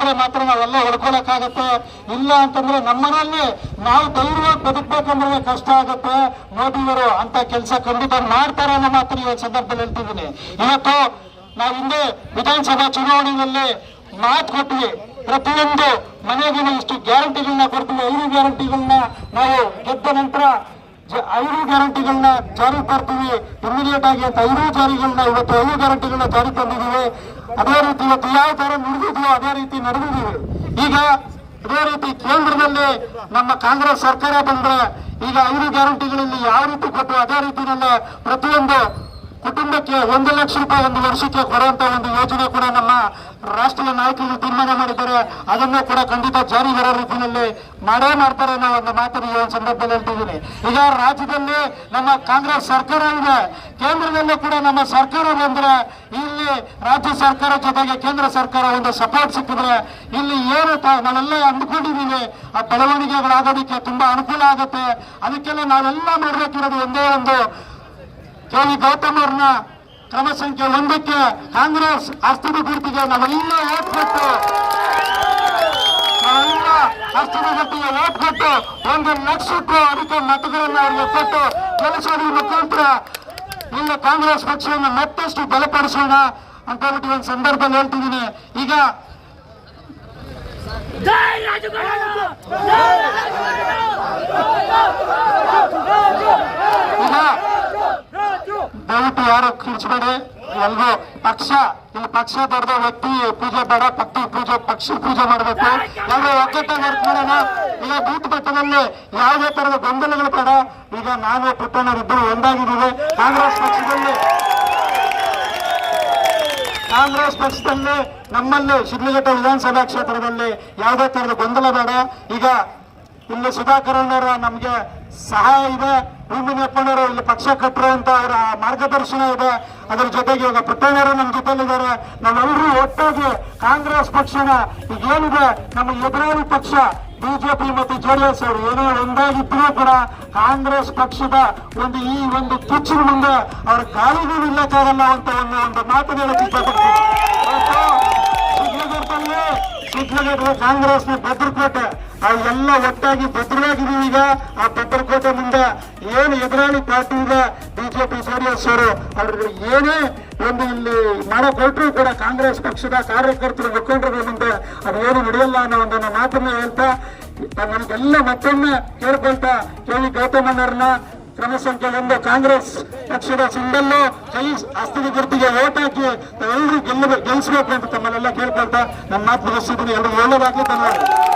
ಇದ್ರೆ ಮಾತ್ರ ನಾವೆಲ್ಲ ಹೊಡ್ಕೊಳಕ್ಕಾಗತ್ತೆ. ಇಲ್ಲ ಅಂತಂದ್ರೆ ನಮ್ಮನಲ್ಲಿ ನಾವು ಧೈರ್ಯವಾಗಿ ಬದುಕ್ಬೇಕಂದ್ರೆ ಕಷ್ಟ ಆಗತ್ತೆ. ಮೋದಿಯವರು ಅಂತ ಕೆಲಸ ಖಂಡಿತ ಮಾಡ್ತಾರೆ ಅನ್ನೋ ಮಾತ್ರ ಈ ಸಂದರ್ಭದಲ್ಲಿ ಹೇಳ್ತಿದ್ದೀನಿ. ಇವತ್ತು ನಾವು ಹಿಂದೆ ವಿಧಾನಸಭಾ ಚುನಾವಣೆಯಲ್ಲಿ ಮಾತು ಕೊಟ್ಟಿವಿ ಪ್ರತಿಯೊಂದು ಮನೆಗೂ ಇಷ್ಟು ಗ್ಯಾರಂಟಿಗಳನ್ನ ಕೊಡ್ತೀವಿ. ಐದು ಗ್ಯಾರಂಟಿಗಳನ್ನ ನಾವು ಗೆದ್ದ ನಂತರ ಐದು ಗ್ಯಾರಂಟಿಗಳನ್ನ ಜಾರಿ ತರ್ತೀವಿ. ಇಮಿಡಿಯೇಟ್ ಆಗಿ ಅಂತ ಐದು ಜಾರಿಗಳನ್ನ ಇವತ್ತು ಐದು ಗ್ಯಾರಂಟಿಗಳನ್ನ ಜಾರಿ ತಂದಿದ್ದೀವಿ. ಅದೇ ರೀತಿ ಇವತ್ತು ಯಾವ ತರ ನುಡಿದಿದೆಯೋ ಅದೇ ರೀತಿ ನಡೆದಿದ್ದೀವಿ. ಈಗ ಅದೇ ರೀತಿ ಕೇಂದ್ರದಲ್ಲಿ ನಮ್ಮ ಕಾಂಗ್ರೆಸ್ ಸರ್ಕಾರ ಬಂದ್ರೆ ಈಗ ಐದು ಗ್ಯಾರಂಟಿಗಳಲ್ಲಿ ಯಾವ ರೀತಿ ಕೊಟ್ಟು ಅದೇ ರೀತಿಯಲ್ಲೇ ಪ್ರತಿಯೊಂದು ಕುಟುಂಬಕ್ಕೆ ಒಂದು ಲಕ್ಷ ರೂಪಾಯಿ ಒಂದು ವರ್ಷಕ್ಕೆ ಕೊಡುವಂತ ಒಂದು ಯೋಜನೆ ಕೂಡ ನಮ್ಮ ರಾಷ್ಟ್ರೀಯ ನಾಯಕರು ತೀರ್ಮಾನ ಮಾಡಿದ್ದಾರೆ. ಅದನ್ನು ಕೂಡ ಖಂಡಿತ ಜಾರಿ ಬರೋ ರೀತಿಯಲ್ಲಿ ಮಾಡೇ ಮಾಡ್ತಾರೆ ಅನ್ನೋ ಒಂದು ಮಾತನ್ನು ಈ ಸಂದರ್ಭದಲ್ಲಿ ಹೇಳ್ತಿದ್ದೀನಿ. ಈಗ ರಾಜ್ಯದಲ್ಲಿ ನಮ್ಮ ಕಾಂಗ್ರೆಸ್ ಸರ್ಕಾರ ಇದೆ. ಕೇಂದ್ರದಲ್ಲೂ ಕೂಡ ನಮ್ಮ ಸರ್ಕಾರ ಬಂದ್ರೆ ಇಲ್ಲಿ ರಾಜ್ಯ ಸರ್ಕಾರ ಜೊತೆಗೆ ಕೇಂದ್ರ ಸರ್ಕಾರ ಒಂದು ಸಪೋರ್ಟ್ ಸಿಕ್ಕಿದ್ರೆ ಇಲ್ಲಿ ಏನು ನಾವೆಲ್ಲ ಅಂದ್ಕೊಂಡಿದ್ದೀವಿ. ಆ ಬೆಳವಣಿಗೆಗಳಾಗೋದಕ್ಕೆ ತುಂಬಾ ಅನುಕೂಲ ಆಗುತ್ತೆ. ಅದಕ್ಕೆಲ್ಲ ನಾವೆಲ್ಲ ಮಾಡಬೇಕಿರೋದು ಒಂದೇ ಒಂದು ಕೆ ವಿ ಗೌತಮ್ ಅವ್ರನ್ನ ಕ್ರಮ ಸಂಖ್ಯೆ ಒಂದಕ್ಕೆ ಕಾಂಗ್ರೆಸ್ ಅಸ್ತಿತ್ವ ಗುರುತಿಗೆ ನಾವೆಲ್ಲ ಓಟ್ ಕೊಟ್ಟು, ನಾವೆಲ್ಲ ಅಸ್ತಿದ ಗುರುತಿಗೆ ಓಟ್ ಕೊಟ್ಟು ಒಂದು ಲಕ್ಷಕ್ಕೂ ಅಧಿಕ ಮತಗಳನ್ನ ಅವರಿಗೆ ಕೊಟ್ಟು ಕೆಲಸದ ಮುಖಾಂತರ ಇಲ್ಲ ಕಾಂಗ್ರೆಸ್ ಪಕ್ಷವನ್ನು ಮತ್ತಷ್ಟು ಬಲಪಡಿಸೋಣ ಅಂತ ಹೇಳ್ಬಿಟ್ಟು ಒಂದು ಸಂದರ್ಭದಲ್ಲಿ ಹೇಳ್ತಿದ್ದೀನಿ. ಈಗ ದಯವಿಟ್ಟು ಯಾರು ಕಿರ್ಚಬೇಡಿ. ಪಕ್ಷ ಇಲ್ಲಿ ಪಕ್ಷ ಬರೆದ ವ್ಯಕ್ತಿ, ಪೂಜೆ ಬೇಡ ಪಕ್ಷಿ ಪೂಜೆ ಪಕ್ಷಿ ಪೂಜೆ ಮಾಡಬೇಕು. ಎಲ್ಲರೂ ಒಗ್ಗಟ್ಟಾಗಿ ವರ್ಕ್ ಈಗ ಬೂತ್ ಮಟ್ಟದಲ್ಲಿ ಯಾವುದೇ ತರದ ಗೊಂದಲಗಳು ಬೇಡ. ಈಗ ನಾನು ಪುಟ್ಟಣ್ಣರಿಬ್ಬರು ಒಂದಾಗಿದ್ದೀವಿ. ಕಾಂಗ್ರೆಸ್ ಪಕ್ಷದಲ್ಲಿ ಕಾಂಗ್ರೆಸ್ ಪಕ್ಷದಲ್ಲಿ ನಮ್ಮಲ್ಲಿ ಶಿಡ್ಲಘಟ್ಟ ವಿಧಾನಸಭಾ ಕ್ಷೇತ್ರದಲ್ಲಿ ಯಾವುದೇ ತರದ ಗೊಂದಲ ಬೇಡ. ಈಗ ಇಲ್ಲಿ ಸುಧಾಕರ್ ಅಣ್ಣವರ ನಮ್ಗೆ ಸಹಾಯ ಇದೆ. ಭೂಮಿ ಅಪ್ಪಣ್ಣವರು ಇಲ್ಲಿ ಪಕ್ಷ ಕಟ್ಟರು ಅಂತ ಅವರ ಮಾರ್ಗದರ್ಶನ ಇದೆ. ಅದರ ಜೊತೆಗೆ ಈಗ ಪುಟ್ಟಣ್ಣರು ನಮ್ಮ ಜೊತೆಲಿದ್ದಾರೆ. ನಾವೆಲ್ಲರೂ ಒಟ್ಟಾಗಿ ಕಾಂಗ್ರೆಸ್ ಪಕ್ಷನ ಈಗ ಏನಿದೆ ನಮ್ಮ ಎದುರಾಳಿ ಪಕ್ಷ, ಬಿಜೆಪಿ ಮತ್ತು ಜೆಡಿಎಸ್ ಅವರು ಏನೇ ಒಂದಾಗಿದ್ರೂ ಕೂಡ ಕಾಂಗ್ರೆಸ್ ಪಕ್ಷದ ಒಂದು ಈ ಒಂದು ತುಚ್ಚಿನ ಮುಂದೆ ಅವ್ರ ಕಾಲಿಗೂ ನಿಲ್ಲಕ್ಕಾಗಲ್ಲ ಅಂತ ಒಂದು ಒಂದು ಮಾತು ಇಷ್ಟಪಡ್ತೀನಿ. ಶಿಡ್ಲಘಟ್ಟದಲ್ಲಿ ಶಿಡ್ಲಘಟ್ಟದ ಕಾಂಗ್ರೆಸ್ನ ಭದ್ರಕೋಟೆ ಅವೆಲ್ಲ ಒಟ್ಟಾಗಿ ಭದ್ರವಾಗಿದ್ದೀವಿ ಈಗ. ಆ ಭದ್ರಕೋಟೆ ಮುಂದೆ ಏನು ಎದುರಾಳಿ ಪಾರ್ಟಿ ಇದೆ ಬಿಜೆಪಿ ಜೆಡಿಎಸ್ ಅವರು. ಅವ್ರಿಗೆ ಏನೇ ಒಂದು ಇಲ್ಲಿ ಮಾಡಕ್ ಹೊರಟ್ರು ಕೂಡ ಕಾಂಗ್ರೆಸ್ ಪಕ್ಷದ ಕಾರ್ಯಕರ್ತರು ಮುಖಂಡರ ಮುಂದೆ ಅದೇನು ನಡೆಯಲ್ಲ ಅನ್ನೋ ಒಂದು ಮಾತನ್ನ ಹೇಳ್ತಾ ನಮಗೆಲ್ಲ ಮತ್ತೊಮ್ಮೆ ಕೇಳ್ಕೊಳ್ತಾ, ಕೇಳಿ ಗೌತಮಣ್ಣವ್ರನ್ನ, ಕ್ರಮ ಸಂಖ್ಯೆ ಒಂದು ಕಾಂಗ್ರೆಸ್ ಪಕ್ಷದ ಸಿಂಬಲ್ಲು ಕೈ ಅಸ್ತಿ ಗುರುತಿಗೆ ಓಟ್ ಹಾಕಿ ಎಲ್ಲರೂ ಗೆಲ್ಲ ಗೆಲ್ಲಿಸಬೇಕು ಅಂತ ತಮ್ಮಲ್ಲೆಲ್ಲ ಕೇಳ್ಕೊಳ್ತಾ, ನನ್ನ ಮಾತು ಮುಗಿಸಿದ್ದೀನಿ ಎಲ್ಲರೂ ಒಳ್ಳೆಯದಾಗಲಿ ಧನ್ಯವಾದ